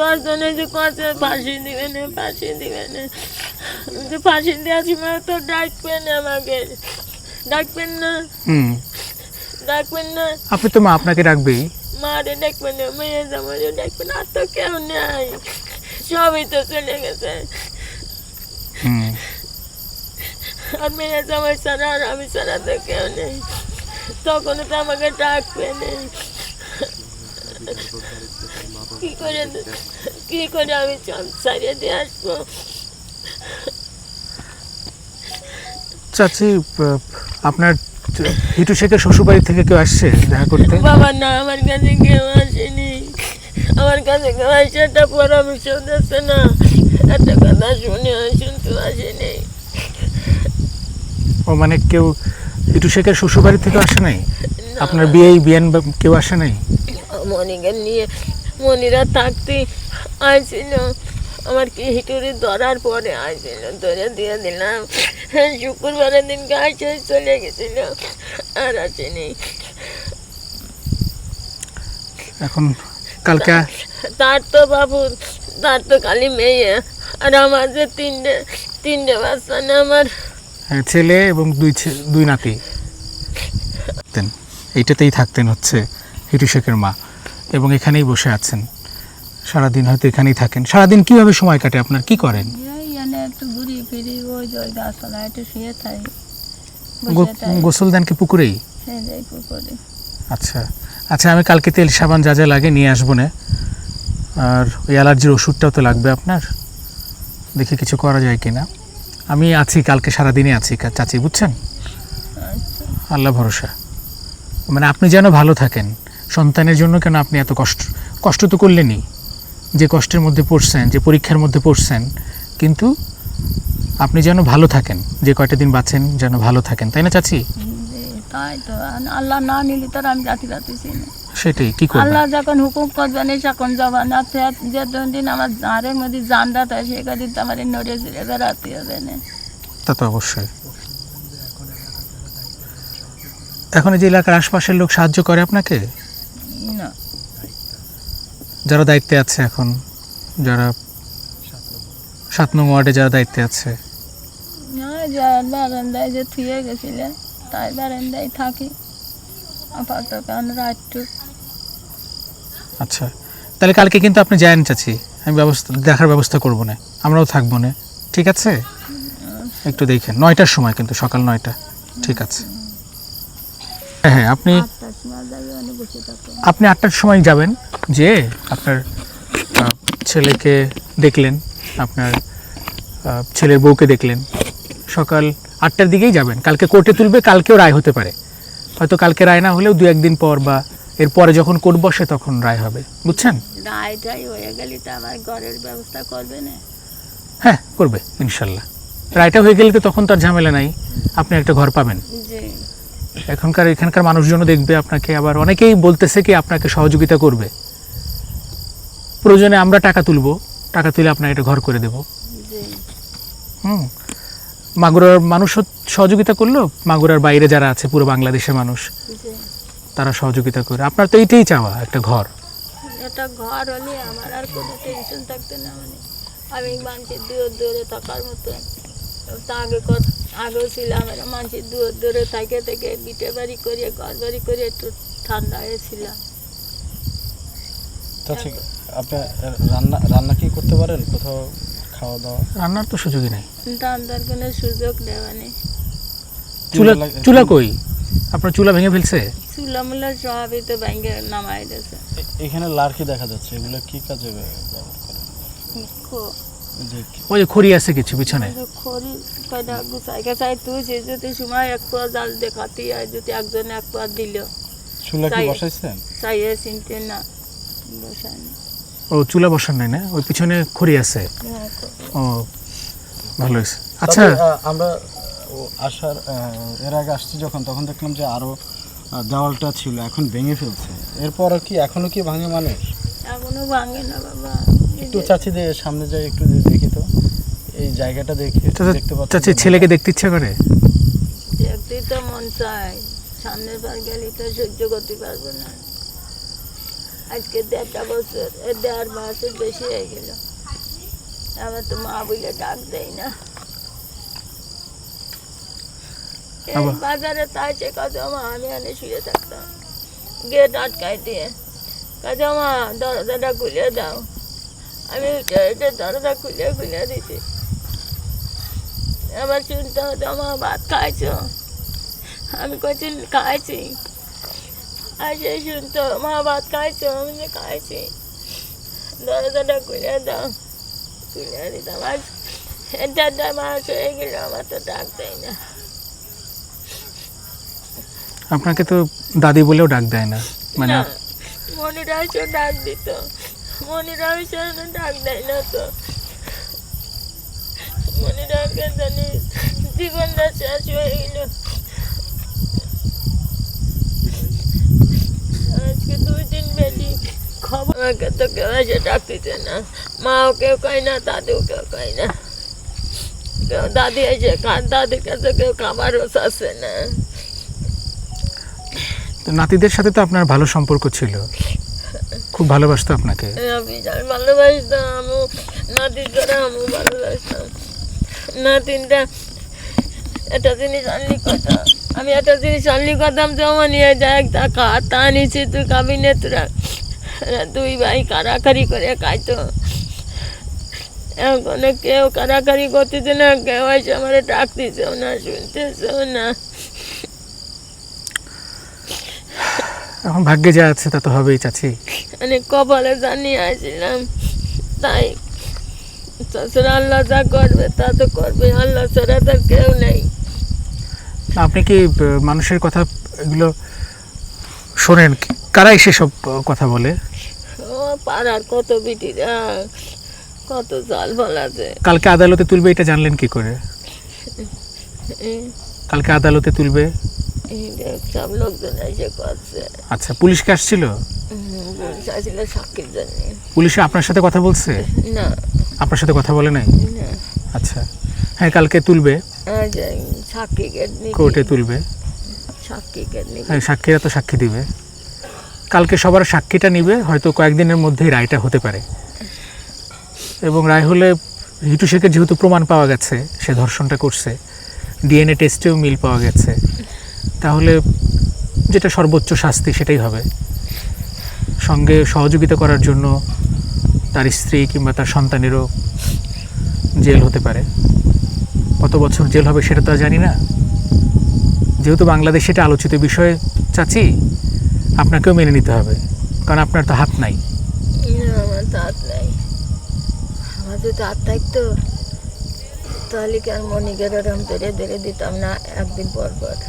দশজনে যে কছে ফাঁসি দিবে না ফাঁসি দিবে না। যে ফাঁসি দেওয়ার সময় তো ডাকবেন আমাকে। ডাকবেন না। ডাকবেন না। আপনি তো মা আপনাকে রাখবেই মারে ডাকবেন না মেয়ে জামাইও ডাকবেন আর তো কেউ নেই। সবই তো চলে গেছে। আর মেয়ে জামাই ছাড়া আর আমি ছাড়া তো কেউ নেই। তখন তো আমাকে ডাকবে না। কি করে কি করে আমি চল দিয়ে আসব চাচি আপনার হিটু শেখের শ্বশুরবাড়ি থেকে কেউ আসছে দেখা করতে? বাবা না আমার কাছে কেউ আসেনি। আমার কাছে কেউ আসে একটা পরামর্শ দিচ্ছে না। একটা কথা শুনে শুনতে আসেনি। ও মানে কেউ হিটু শেখের শ্বশুরবাড়ি থেকে আসে নাই? আপনার বিয়ে বিয়ান কেউ আসে নাই? মনিকে নিয়ে মনিরা থাকতে আইছিল আমার কি হিটুরি ধরার পরে আইছিল ধরে দিয়ে দিলাম শুক্রবারের দিনকে আইসে চলে গেছিল আর আসেনি। এখন কালকে তার তো বাবু তার তো খালি মেয়ে আর আমার যে তিনটে তিনটে বাচ্চা না আমার হ্যাঁ, ছেলে এবং দুই দুই নাতি। এইটাতেই থাকতেন হচ্ছে হিটু শেখের মা। এবং এখানেই বসে আছেন। সারাদিন হয়তো এখানেই থাকেন। সারাদিন কীভাবে সময় কাটে আপনার? কি করেন? গোসল দেন কি পুকুরেই? সে আচ্ছা। আচ্ছা আমি কালকে তেল সাবান যা যা লাগে নিয়ে আসব না। আর ওই অ্যালার্জির ওষুধটাও তো লাগবে আপনার। দেখি কিছু করা যায় কিনা। আমি আছি কালকে সারাদিনই আছি চাচি বুঝছেন? আচ্ছা। আল্লাহ ভরসা। মানে আপনি যেন ভালো থাকেন। সন্তানের জন্য কেন আপনি এত কষ্ট? কষ্ট তো করলেনই। যে কষ্টের মধ্যে পড়ছেন যে পরীক্ষার মধ্যে পড়ছেন কিন্তু আপনি যেন ভালো থাকেন যে কয়টা দিন বাঁচেন যেন ভালো থাকেন তাই না চাচি? তাই তো আল্লাহ না নিলে তো আমি জাতি পারতেছি না সেটাই কি করবেন? আল্লাহ যখন হুকুম করবেন তখন জবান আছে যে দিন আমার ঝাড়ের মধ্যে জানটা থাকে সে কদিন তো আমার নড়ে চড়ে বেড়াতে হবে না। তা তো অবশ্যই। এখন এই যে এলাকার আশপাশের লোক সাহায্য করে আপনাকে? না। যারা দায়িত্বে আছে এখন যারা সাত নং ওয়ার্ডে যারা দায়িত্বে আছে। ওই যে বারান্দায় যে থুয়ে গেছিলে তাই বারান্দায় থাকি। আপাতত কারণ রাতটুক আচ্ছা তাহলে কালকে কিন্তু আপনি যায়েন চাচি আমি ব্যবস্থা দেখার ব্যবস্থা করব না আমরাও থাকব না ঠিক আছে? একটু দেখেন নয়টার সময় কিন্তু সকাল নয়টা ঠিক আছে। হ্যাঁ হ্যাঁ আপনি আপনি আটটার সময় যাবেন যে আপনার ছেলেকে দেখলেন আপনার ছেলের বউকে দেখলেন। সকাল আটটার দিকেই যাবেন। কালকে কোর্টে তুলবে কালকেও রায় হতে পারে। হয়তো কালকে রায় না হলেও দু একদিন পর বা এরপরে যখন কোর্ট বসে তখন রায় হবে। বুঝছেন? রায় টাই হয়ে গেলে তো আমার ঘরের ব্যবস্থা করবে না। হ্যাঁ করবে ইনশাল্লাহ। রায়টা হয়ে গেলে তো তখন তার ঝামেলা নাই। আপনি একটা ঘর পাবেন। এখনকার এখানকার মানুষজনও দেখবে আপনাকে, আবার অনেকেই বলতেছে কি আপনাকে সহযোগিতা করবে। প্রয়োজনে আমরা টাকা তুলবো, টাকা তুলে আপনাকে একটা ঘর করে দেব। হুম। মাগুরার মানুষও সহযোগিতা করল মাগুরার বাইরে যারা আছে, পুরো বাংলাদেশের মানুষ, তারা সহযোগিতা করে। আপনার তো এইটাই চাওয়া, একটা ঘর। মানে আমি মানুষের দূরে দূরে থাকার মতো তা আগে আগেও ছিলাম মানুষের দূরে দূরে থেকে থেকে বিটে বাড়ি করে ঘর বাড়ি করে একটু ঠান্ডা হয়েছিলাম আপনি রান্না রান্না কি করতে পারেন কোথাও খাওয়া দাওয়া? রান্নার তো সুযোগই নেই। রান্নার কোনো সুযোগ দেওয়া নেই। চুলা চুলা কই? আপনার চুলা ভেঙে ফেলছে? চুলা মুলা সবই তো ব্যাঙ্গে নামাই দিয়েছে। এখানে লার্কি দেখা যাচ্ছে এগুলো কি কাজে ব্যবহার করেন? ওই যে খড়ি আছে কিছু পিছনে? খড়ি কয়টা গুছাই গেছাই তুই যদি সময় এক পা জাল দেখাতি যদি একজন এক পা দিল চুলা কি তাই। বসাইছেন? চাইয়ে চিনতে না ও চুলা বসান নাই না? ওই পিছনে খড়ি আছে? ও ভালো হয়েছে। আচ্ছা আমরা ও আসার আহ, এর আগে আসছি যখন তখন দেখলাম যে আরও দেওয়ালটা ছিল এখন ভেঙে ফেলছে। এরপর কি এখনও কি ভাঙে মানুষ? এখনও ভাঙে না বাবা। একটু যে- চাচি দিয়ে সামনে যাই একটু দেখি তো। এই জায়গাটা দেখি দেখতে পাচ্ছি চাচি ছেলেকে দেখতে ইচ্ছা করে? দেখতেই তো মন চায়। সামনের বার গেলে তো সহ্য করতে পারব না। আজকে দেড়টা বছর এ দেড় মাসের বেশি হয়ে গেল। আমার তো মা বলে ডাক দেয় না। বাজারে তাই সে কাজ মা আমি এনে শুয়ে থাকতাম। গেট আটকাই দিয়ে কাজ মা দরজাটা খুলে দাও। আমি উঠে দরজা খুলে খুলে দিছি। আবার শুনতে হতো মা ভাত খাইছো? আমি কছি খাইছি। আর সে শুনতো মা ভাত খাইছো? আমি যে খাইছি। দরজাটা খুলে দাও খুলে দিতাম। আজ দেড়টা মাস হয়ে গেল আমার তো ডাক দেয় না। আপনাকে তো দাদি বলেও ডাক দেয় না। মানে না, মনিরা এসে ডাক দিত। মনিরা এসে ডাক দেয় না তো। মনিরাকে জানি জীবনটা শেষ হয়ে গেল। আজকে দুই দিন বেলি খবর আমাকে তো কেউ এসে ডাকতেছে না। মাও কেউ কয় না, দাদিও কেউ কয় না। কেউ দাদি এসে খান দাদির কাছে কেউ খাবারও চাচ্ছে না। নাতিদের সাথে তো আপনার ভালো সম্পর্ক ছিল। খুব ভালোবাসতো আপনাকে? ভালোবাসতাম, আমি আমি ভালোবাসতাম। একটা জিনিস আনলি কথা, আমি একটা জিনিস করতাম জমা নিয়ে দেখ তা খা তা নিচে তুই খাবি দুই ভাই কারাকারি করে খাইতো। এখন কেউ কারাকারি করতেছে না, কেউ এসে আমার না শুনতেছেও না। এখন ভাগ্যে যা আছে তা তো হবেই চাচি। মানে কপালে জানিয়ে আসছিলাম তাই। তাছাড়া আল্লাহ যা করবে তা তো করবে। আল্লাহ ছাড়া তো কেউ নেই। আপনি কি মানুষের কথা এগুলো শোনেন? কারা এসে সব কথা বলে? ও পাড়ার কত বিটিরা কত জাল আছে। কালকে আদালতে তুলবে এটা জানলেন কি করে? কালকে আদালতে তুলবে? সব লোকজন এসে করছে। আচ্ছা আসছিল? পুলিশ আসছিল সাক্ষীর জন্য। পুলিশে আপনার সাথে কথা বলছে? না। আপনার সাথে কথা বলে নাই? আচ্ছা। হ্যাঁ কালকে তুলবে। আজ কোর্টে তুলবে। সাক্ষী হ্যাঁ সাক্ষীরা তো সাক্ষী দিবে। কালকে সবার সাক্ষীটা নিবে হয়তো কয়েকদিনের মধ্যেই রায়টা হতে পারে। এবং রায় হলে হিটু শেখের যেহেতু প্রমাণ পাওয়া গেছে সে ধর্ষণটা করছে। ডিএনএ টেস্টেও মিল পাওয়া গেছে। তাহলে যেটা সর্বোচ্চ শাস্তি সেটাই হবে। সঙ্গে সহযোগিতা করার জন্য তার স্ত্রী কিংবা তার সন্তানেরও জেল হতে পারে। কত বছর জেল হবে সেটা তো জানি না। যেহেতু বাংলাদেশে সেটা আলোচিত বিষয়ে, চাচি, আপনাকেও মেনে নিতে হবে। কারণ আপনার তো হাত নাই। আমার নাই। আমার যদি দাঁত থাকতো, তাহলে কি আর ওরম ধরে ধরে দিতাম না একদিন পর পর?